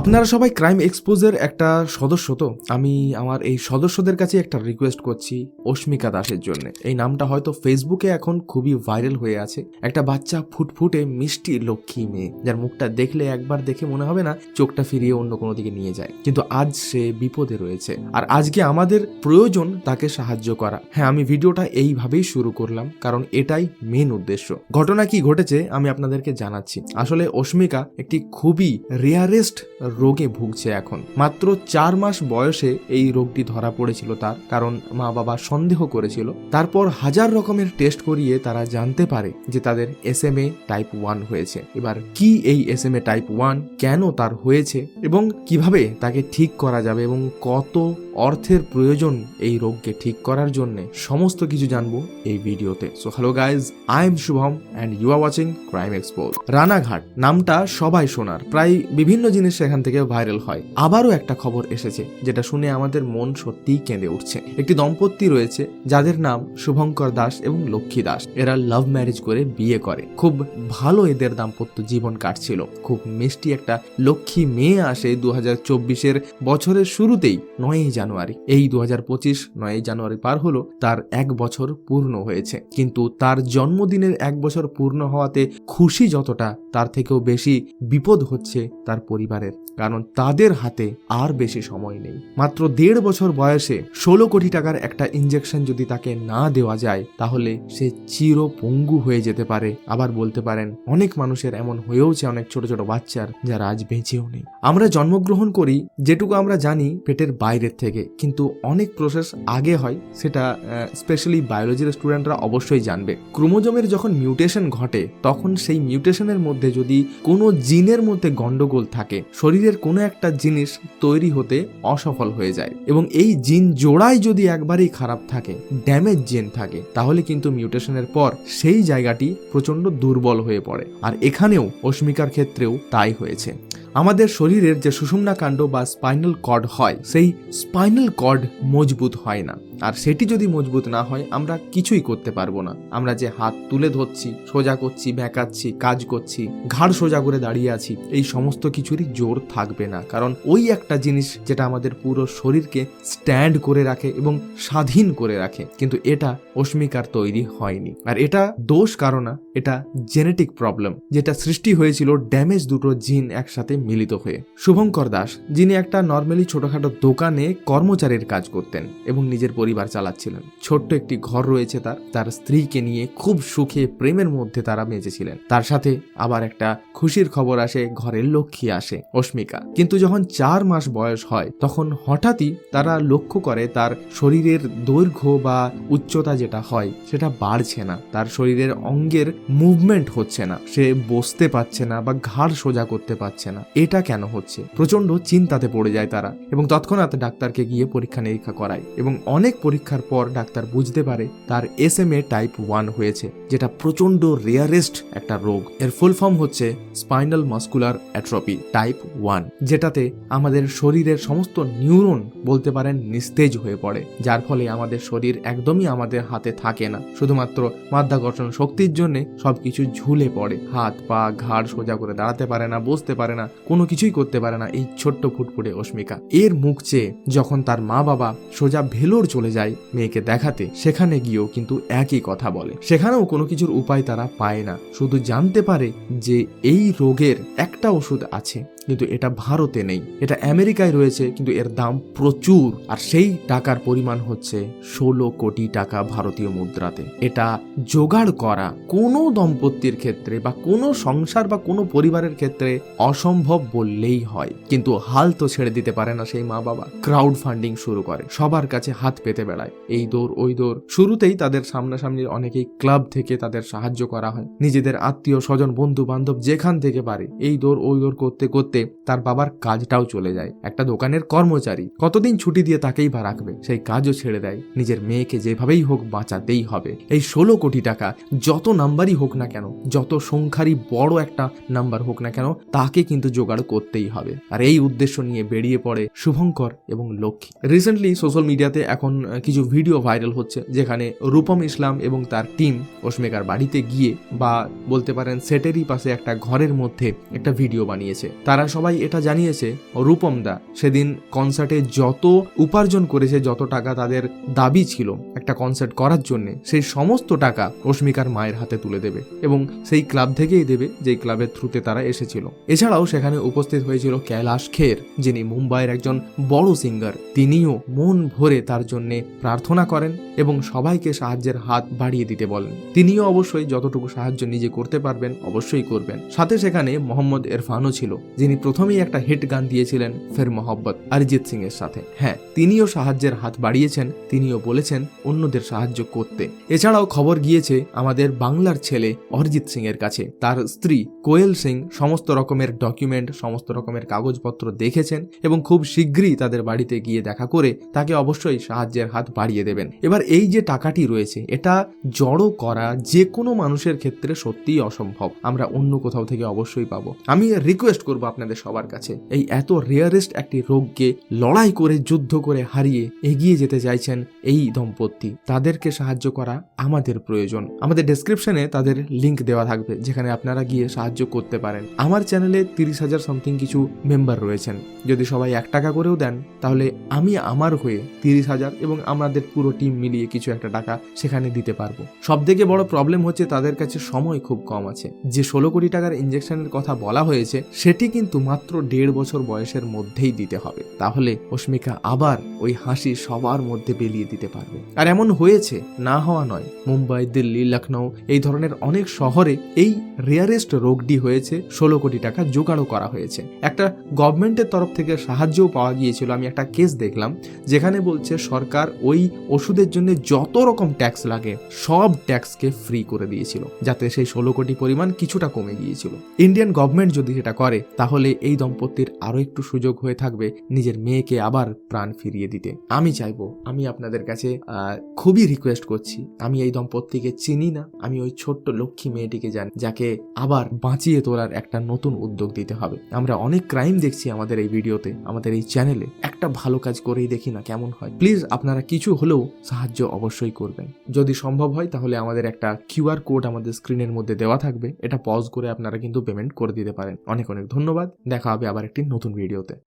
আপনারা সবাই ক্রাইম এক্সপোজের একটা সদস্য তো? আমি আমার এই সদস্যদের কাছে একটা রিকোয়েস্ট করছি অস্মিকা দাসের জন্য। এই নামটা হয়তো ফেসবুকে এখন খুবই ভাইরাল হয়ে আছে। একটা বাচ্চা ফুটফুটে মিষ্টি লক্ষ্মী মেয়ে, যার মুখটা দেখলে একবার দেখে মনে হবে না চোখটা ফিরিয়ে অন্য কোনো দিকে নিয়ে যায়। কিন্তু আজ সে বিপদে রয়েছে। আর আজকে আমাদের প্রয়োজন তাকে সাহায্য করা। হ্যাঁ আমি ভিডিওটা এইভাবেই শুরু করলাম, কারণ এটাই মেন উদ্দেশ্য। ঘটনা কি ঘটেছে আমি আপনাদেরকে জানাচ্ছি। আসলে অস্মিকা একটি খুবই রেয়ারেস্ট রোগে ভুগছে এখন। মাত্র চার মাস বয়সে এই রোগটি ধরা পড়েছিল তার, কারণ মা বাবা সন্দেহ করেছিল। তারপর হাজার রকমের টেস্ট করিয়ে তারা জানতে পারে যে তাদের S M A type one হয়েছে। এবার কি এই S M A type one কেন তার হয়েছে এবং কীভাবে তাকে ঠিক করা যাবে এবং কত অর্থের প্রয়োজন এই রোগকে ঠিক করার জন্য, সমস্ত কিছু জানব এই ভিডিওতে। So hello guys I am Shubham and you are watching crime expose Ranaghat, নামটা সবাই শোনার। প্রায় বিভিন্ন জিনিস সেখান থেকে ভাইরাল হয়। আবারও একটা খবর এসেছে, যেটা শুনে আমাদের মন সত্যিই কেঁদে উঠছে। একটি দম্পতি রয়েছে, যাদের নাম শুভঙ্কর দাস এবং লক্ষ্মী দাস। এরা লাভ ম্যারেজ করে বিয়ে করে। খুব ভালো এদের দাম্পত্য জীবন কাটছিল। খুব মিষ্টি একটা লক্ষ্মী মেয়ে আসে দু হাজার চব্বিশের বছরের শুরুতেই, নয়ই জানুয়ারি। এই দু হাজার পঁচিশ, নয়ই জানুয়ারি পার হলো, তার এক বছর পূর্ণ হয়েছে। কিন্তু তার জন্মদিনের এক বছর পূর্ণ হওয়াতে খুশি যতটা, তার থেকেও বেশি বিপদ হচ্ছে তার পরিবারের। কারণ তাদের হাতে আর বেশি সময় নেই। মাত্র দেড় বছর বয়সে ষোলো কোটি টাকার একটা ইঞ্জেকশন যদি তাকে না দেওয়া যায়, তাহলে সে চির পঙ্গু হয়ে যেতে পারে। আবার বলতে পারেন, অনেক মানুষের এমন হয়েওছে অনেক ছোট ছোট বাচ্চার, যারা আজ বেঁচেও নেই। আমরা জন্মগ্রহণ করি, যেটুকু আমরা জানি পেটের বাইরের থেকে, কিন্তু অনেক প্রসেস আগে হয়, সেটা স্পেশালি বায়োলজির স্টুডেন্টরা অবশ্যই জানবে। ক্রোমোজোমের যখন মিউটেশন ঘটে, তখন সেই মিউটেশনের মধ্যে যদি কোনো জিনের মধ্যে গন্ডগোল থাকে শরীরের কোনো একটা জিনিস তৈরি হতে অসফল হয়ে যায় এবং এই জিন জোড়াই যদি একবারেই খারাপ থাকে ড্যামেজ জিন থাকে, তাহলে কিন্তু মিউটেশনের পর সেই জায়গাটি প্রচণ্ড দুর্বল হয়ে পড়ে। আর এখানেও অস্মিকার ক্ষেত্রেও তাই হয়েছে। আমাদের শরীরের যে সুষুম্না কাণ্ড বা স্পাইনাল কর্ড হয়, সেই স্পাইনাল কর্ড মজবুত হয় না। আর সেটি যদি মজবুত না হয়, আমরা কিছুই করতে পারব না। আমরা যে হাত তুলে ধরছি, সোজা করছি, ভেঁকাচ্ছি, কাজ করছি, ঘাড় সোজা করে দাঁড়িয়ে আছি, এই সমস্ত কিছুরই জোর থাকবে না। কারণ ওই একটা জিনিস যেটা আমাদের পুরো শরীরকে স্ট্যান্ড করে রাখে এবং স্বাধীন করে রাখে। কিন্তু এটা অস্মিকার তৈরি হয়নি। আর এটা দোষ কারণ এটা জেনেটিক প্রবলেম, যেটা সৃষ্টি হয়েছিল ড্যামেজ দুটো জিন একসাথে মিলিত হয়ে। শুভঙ্কর দাস, যিনি একটা নর্মালি ছোটখাটো দোকানে কর্মচারীর কাজ করতেন এবং নিজের পরিবার চালাচ্ছিলেন। ছোট্ট একটি ঘর রয়েছে তার। তার স্ত্রীকে নিয়ে খুব সুখে, প্রেমের মধ্যে তারা বেঁচেছিলেন তার সাথে আবার একটা খুশির খবর আসে, ঘরের লক্ষ্মী আসে অস্মিকা কিন্তু যখন চার মাস বয়স হয়, তখন হঠাৎই তারা লক্ষ্য করে তার শরীরের দৈর্ঘ্য বা উচ্চতা যেটা হয়, সেটা বাড়ছে না। তার শরীরের অঙ্গের মুভমেন্ট হচ্ছে না। সে বসতে পারছে না বা ঘাড় সোজা করতে পারছে না। এটা কেন হচ্ছে? প্রচণ্ড চিন্তাতে পড়ে যায় তারা এবং তৎক্ষণাৎ ডাক্তারকে গিয়ে পরীক্ষা নিরীক্ষা করায় এবং অনেক পরীক্ষার পর ডাক্তার বুঝতে পারে তার S M A type one হয়েছে, যেটা প্রচণ্ড রেয়ারেস্ট একটা রোগ। এর ফুল ফর্ম হচ্ছে spinal muscular atrophy type one যেটাতে আমাদের শরীরের সমস্ত নিউরন বলতে পারেন নিস্তেজ হয়ে পড়ে, যার ফলে আমাদের শরীর একদমই আমাদের হাতে থাকে না। শুধুমাত্র মাধ্যাকর্ষণ শক্তির জন্য সবকিছু ঝুলে পড়ে। হাত, পা, ঘাড় সোজা করে দাঁড়াতে পারে না, বসতে পারে না, কোনো কিছুই করতে পারে না এই ছোট্ট ফুটফুটে অস্মিকা এর মুখ চেয়ে যখন তার মা বাবা সোজা ভেলোর চলে যায় মেয়েকে দেখাতে। সেখানে গিয়েও কিন্তু একই কথা বলে। সেখানেও কোনো কিছুর উপায় তারা পায় না। শুধু জানতে পারে যে এই রোগের একটা ওষুধ আছে। কিন্তু এটা ভারতে নেই। এটা আমেরিকায় রয়েছে, কিন্তু এর দাম প্রচুর। আর সেই টাকার পরিমাণ হচ্ছে ষোলো কোটি টাকা ভারতীয় মুদ্রাতে। এটা জোগাড় করা কোনো দম্পতির ক্ষেত্রে বা কোনো সংসার বা কোনো পরিবারের ক্ষেত্রে অসম্ভব বললেই হয়। কিন্তু হাল তো ছেড়ে দিতে পারে না সেই মা বাবা। ক্রাউড ফান্ডিং শুরু করে, সবার কাছে হাত পেতে বেড়ায়। এই দৌড়, ওই দৌড়। শুরুতেই তাদের সামনাসামনি অনেকেই ক্লাব থেকে তাদের সাহায্য করা হয়। নিজেদের আত্মীয় স্বজন বন্ধু বান্ধব যেখান থেকে পারে, এই দৌড়, ওই দৌড় করতে করতে তার বাবার কাজটাও চলে যায়। একটা দোকানের কর্মচারী কতদিন ছুটি দিয়ে তাকেই বা রাখবে, সেই কাজও ছেড়ে দেয়। নিজের মেয়েকে যেভাবেই হোক বাঁচাতেই হবে। এই ষোলো কোটি টাকা যত নাম্বারই হোক না কেন, যত সংখ্যারই বড় একটা নাম্বার হোক না কেন, তাকে কিন্তু জোগাড় করতেই হবে। আর এই উদ্দেশ্য নিয়ে বেরিয়ে পড়ে শুভঙ্কর এবং লক্ষ্মী। রিসেন্টলি সোশ্যাল মিডিয়াতে এখন কিছু ভিডিও ভাইরাল হচ্ছে, যেখানে রূপম ইসলাম এবং তার টিম অস্মিকার বাড়িতে গিয়ে বা বলতে পারেন সেটেরই পাশে একটা ঘরের মধ্যে একটা ভিডিও বানিয়েছে। তারা তারা সবাই এটা জানিয়েছে। রূপম দা সেদিন কনসার্টে যত উপার্জন করেছে, যত টাকা তাদের দাবি ছিল একটা কনসার্ট করার জন্য, সেই সমস্ত টাকা রশ্মিকার মায়ের হাতে তুলে দেবে এবং সেই ক্লাব থেকেই দেবে, যেই ক্লাবের থ্রুতে তারা এসেছিল। এছাড়াও সেখানে উপস্থিত হয়েছিল কৈলাস খের, যিনি মুম্বাইয়ের একজন বড় সিঙ্গার তিনিও মন ভরে তার জন্য প্রার্থনা করেন এবং সবাইকে সাহায্যের হাত বাড়িয়ে দিতে বলেন। তিনিও অবশ্যই যতটুকু সাহায্য নিজে করতে পারবেন, অবশ্যই করবেন। সাথে সেখানে মোহাম্মদ এরফানও ছিল, যিনি প্রথমেই একটা হিট গান দিয়েছিলেন ফের মোহব্বত, অরিজিৎ সিং এর সাথে। হ্যাঁ তিনিও সাহায্যের হাত বাড়িয়েছেন, তিনিও বলেছেন অন্যদের সাহায্য করতে। এছাড়াও খবর গিয়েছে আমাদের বাংলার ছেলে অরিজিৎ সিং এর কাছে। তার স্ত্রী কোয়েল সিং সমস্ত রকমের ডকুমেন্ট, সমস্ত রকমের কাগজপত্র দেখেছেন এবং খুব শীঘ্রই তাদের বাড়িতে গিয়ে দেখা করে তাকে অবশ্যই সাহায্যের হাত বাড়িয়ে দেবেন। এবার এই যে টাকাটি রয়েছে, এটা জড়ো করা যে কোনো মানুষের ক্ষেত্রে সত্যিই অসম্ভব। আমরা অন্য কোথাও থেকে অবশ্যই পাবো। আমি রিকোয়েস্ট করব আপনাদের সবার কাছে। এই এত রেয়ারেস্ট একটি রোগকে লড়াই করে, যুদ্ধ করে হারিয়ে এগিয়ে যেতে চাইছেন এই দম্পতি। তাদেরকে সাহায্য করা আমাদের প্রয়োজন। আমাদের ডেসক্রিপশনে তাদের লিংক দেওয়া থাকবে, যেখানে আপনারা গিয়ে সাহায্য করতে পারেন। আমার চ্যানেলে তিরিশ হাজার সামথিং কিছু মেম্বার রয়েছেন। যদি সবাই এক টাকা করেও দেন, তাহলে আমি আমার হয়ে তিরিশ হাজার এবং আমাদের পুরো টিম মিলিয়ে কিছু একটা টাকা সেখানে দিতে পারব। সব থেকে বড় প্রবলেম হচ্ছে তাদের কাছে সময় খুব কম আছে। যে ষোলো কোটি টাকার ইঞ্জেকশনের কথা বলা হয়েছে, সেটি কিন্তু মাত্র দেড় বছর বয়সের মধ্যেই দিতে হবে। তাহলে অস্মিকা আবার ওই হাসি সবার মধ্যে বেলিয়ে দিতে পারবে। আর এমন হয়েছে, না হওয়া নয়। মুম্বাই, দিল্লি লখনৌ এই ধরনের অনেক শহরে এই রেয়ারেস্ট রোগটি হয়েছে, ষোলো কোটি টাকা জোগাড়ও করা হয়েছে। একটা গভর্নমেন্টের তরফ থেকে সাহায্যও পাওয়া গিয়েছিল। আমি একটা কেস দেখলাম, যেখানে বলছে সরকার ওই ওষুধের জন্য যত রকম ট্যাক্স লাগে, সব ট্যাক্সকে ফ্রি করে দিয়েছিল। যাতে সেই ষোলো কোটি পরিমাণ কিছুটা কমে গিয়েছিল। ইন্ডিয়ান গভর্নমেন্ট যদি সেটা করে, তাহলে এই দম্পতির আরও একটু সুযোগ হয়ে থাকবে নিজের মেয়েকে আবার প্রাণ ফিরিয়ে দিতে। আমি চাইব, আমি আপনাদের কাছে খুবই রিকোয়েস্ট করছি। আমি এই দম্পতিকে চিনি না। আমি ওই ছোট্ট লক্ষ্মী মেয়েটিকে জানি, যাকে আবার বাঁচিয়ে তোলার একটা নতুন উদ্যোগ দিতে হবে। আমরা অনেক ক্রাইম দেখছি আমাদের এই ভিডিওতে আমাদের এই চ্যানেলে একটা ভালো কাজ করেই দেখি না কেমন হয়। প্লিজ আপনারা কিছু হলেও সাহায্য অবশ্যই করবেন। যদি সম্ভব হয় তাহলে আমাদের একটা কিউআর কোড আমাদের স্ক্রিনের মধ্যে দেওয়া থাকবে। এটা পজ করে আপনারা কিন্তু পেমেন্ট করে দিতে পারেন। অনেক অনেক ধন্যবাদ। দেখা হবে আবার একটি নতুন ভিডিওতে